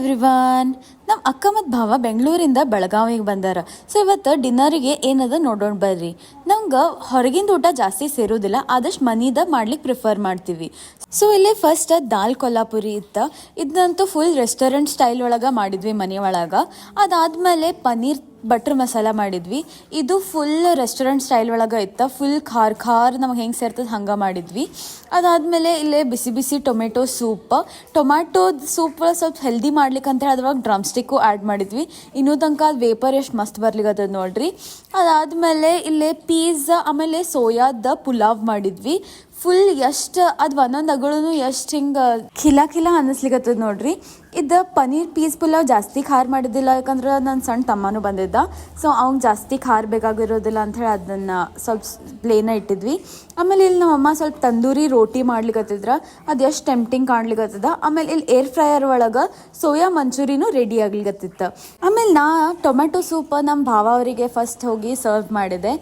Everyone ನಮ್ಮ ಅಕ್ಕ ಮತ್ತು ಭಾವ ಬೆಂಗಳೂರಿಂದ ಬೆಳಗಾವಿಗೆ ಬಂದಾರ. ಸೊ ಇವತ್ತು ಡಿನ್ನರಿಗೆ ಏನದ ನೋಡೋಣ ಬರ್ರಿ. ನಮ್ಗೆ ಹೊರಗಿಂದ ಊಟ ಜಾಸ್ತಿ ಸೇರೋದಿಲ್ಲ, ಆದಷ್ಟು ಮನೀದ ಮಾಡ್ಲಿಕ್ಕೆ ಪ್ರಿಫರ್ ಮಾಡ್ತೀವಿ. ಸೊ ಇಲ್ಲಿ ಫಸ್ಟ್ ದಾಲ್ ಕೊಲ್ಲಾಪುರಿ ಇತ್ತ. ಇದನ್ನಂತೂ ಫುಲ್ ರೆಸ್ಟೋರೆಂಟ್ ಸ್ಟೈಲ್ ಒಳಗೆ ಮಾಡಿದ್ವಿ ಮನೆ ಒಳಗೆ. ಅದಾದಮೇಲೆ ಪನ್ನೀರ್ ಬಟ್ರ್ ಮಸಾಲ ಮಾಡಿದ್ವಿ. ಇದು ಫುಲ್ ರೆಸ್ಟೋರೆಂಟ್ ಸ್ಟೈಲ್ ಒಳಗೆ ಇತ್ತು. ಫುಲ್ ಖಾರ ಖಾರ ನಮಗೆ ಹೆಂಗೆ ಸೇರ್ತದೆ ಹಂಗೆ ಮಾಡಿದ್ವಿ. ಅದಾದಮೇಲೆ ಇಲ್ಲೇ ಬಿಸಿ ಬಿಸಿ ಟೊಮೆಟೊ ಸೂಪ್. ಟೊಮ್ಯಾಟೊ ಸೂಪ್ ಸ್ವಲ್ಪ ಹೆಲ್ದಿ ಮಾಡ್ಲಿಕ್ಕೆ ಅಂತೇಳಿ ಅದ್ರೊಳಗೆ ಡ್ರಮ್ ಸ್ಟಿಕ್ಕು ಆ್ಯಡ್ ಮಾಡಿದ್ವಿ. ಇನ್ನೂ ತನಕ ಅದು ವೇಪರ್ ಎಷ್ಟು ಮಸ್ತ್ ಬರ್ಲಿಕ್ಕತ್ತದ ನೋಡ್ರಿ. ಅದಾದಮೇಲೆ ಇಲ್ಲೇ ಪೀಝಾ ಆಮೇಲೆ ಸೋಯಾದ ಪುಲಾವ್ ಮಾಡಿದ್ವಿ. ಫುಲ್ ಎಷ್ಟು ಅದು ಒಂದೊಂದು ಅಗಳು ಎಷ್ಟು ಹಿಂಗೆ ಖಿಲಾ ಖಿಲ ಅನ್ನಿಸ್ಲಿಕ್ಕತ್ತದ ನೋಡ್ರಿ. ಇದು ಪನ್ನೀರ್ ಪೀಸ್ ಪುಲಾವ್ ಜಾಸ್ತಿ ಖಾರ ಮಾಡಿದ್ದಿಲ್ಲ, ಯಾಕಂದ್ರೆ ನನ್ನ ಸಣ್ಣ ತಮ್ಮನೂ ಬಂದಿದ್ದ. ಸೊ ಅವ್ನ್ ಜಾಸ್ತಿ ಖಾರ ಬೇಕಾಗಿರೋದಿಲ್ಲ ಅಂಥೇಳಿ ಅದನ್ನು ಸ್ವಲ್ಪ ಪ್ಲೇನ ಇಟ್ಟಿದ್ವಿ. ಆಮೇಲೆ ಇಲ್ಲಿ ನಮ್ಮಮ್ಮ ಸ್ವಲ್ಪ ತಂದೂರಿ ರೋಟಿ ಮಾಡ್ಲಿಕ್ಕತ್ತಿದ್ರ ಅದು ಎಷ್ಟು ಟೆಂಪ್ಟಿಂಗ್ ಕಾಣ್ಲಿಕ್ಕತ್ತದ ಆಮೇಲೆ ಇಲ್ಲಿ ಏರ್ ಫ್ರೈಯರ್ ಒಳಗೆ ಸೋಯಾ ಮಂಚೂರಿನೂ ರೆಡಿ ಆಗ್ಲಿಕತ್ತಿತ್ತು. ಆಮೇಲೆ ನಾ ಟೊಮೆಟೊ ಸೂಪ್ ನಮ್ಮ ಭಾವ ಅವರಿಗೆ ಫಸ್ಟ್ ಹೋಗಿ ಸರ್ವ್ ಮಾಡಿದೆ.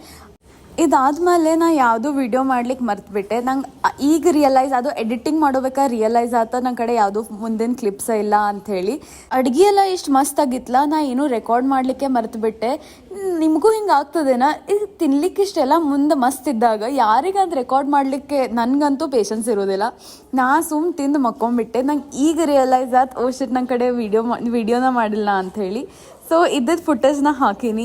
ಇದಾದ್ಮೇಲೆ ನಾ ಯಾವುದೂ ವಿಡಿಯೋ ಮಾಡ್ಲಿಕ್ಕೆ ಮರ್ತ್ಬಿಟ್ಟೆ. ನಂಗೆ ಈಗ ರಿಯಲೈಸ್ ಅದು ಎಡಿಟಿಂಗ್ ಮಾಡೋಬೇಕಾದ್ರೆ ರಿಯಲೈಸ್ ಆತ ನನ್ನ ಕಡೆ ಯಾವುದೂ ಮುಂದಿನ ಕ್ಲಿಪ್ಸ್ ಇಲ್ಲ ಅಂಥೇಳಿ. ಅಡ್ಗೆ ಎಲ್ಲ ಇಷ್ಟು ಮಸ್ತ್ ಆಗಿತ್ತಲ್ಲ ನಾ ಏನು ರೆಕಾರ್ಡ್ ಮಾಡಲಿಕ್ಕೆ ಮರ್ತ್ಬಿಟ್ಟೆ. ನಿಮಗೂ ಹಿಂಗೆ ಆಗ್ತದೇನಾ? ಇದು ತಿನ್ಲಿಕ್ಕೆ ಇಷ್ಟೆಲ್ಲ ಮುಂದೆ ಮಸ್ತ್ ಇದ್ದಾಗ ಯಾರಿಗಂತ ರೆಕಾರ್ಡ್ ಮಾಡಲಿಕ್ಕೆ ನನಗಂತೂ ಪೇಷನ್ಸ್ ಇರೋದಿಲ್ಲ. ನಾ ಸುಮ್ ತಿಂದು ಮಕ್ಕೊಂಡ್ಬಿಟ್ಟೆ ನಂಗೆ ಈಗ ರಿಯಲೈಸ್ ಆತ್, ಓ ನನ್ನ ಕಡೆ ವಿಡಿಯೋ ವಿಡಿಯೋನ ಮಾಡಿಲ್ಲ ಅಂಥೇಳಿ. ಸೊ ಇದ್ದದ ಫುಟೇಜ್ನ ಹಾಕೀನಿ.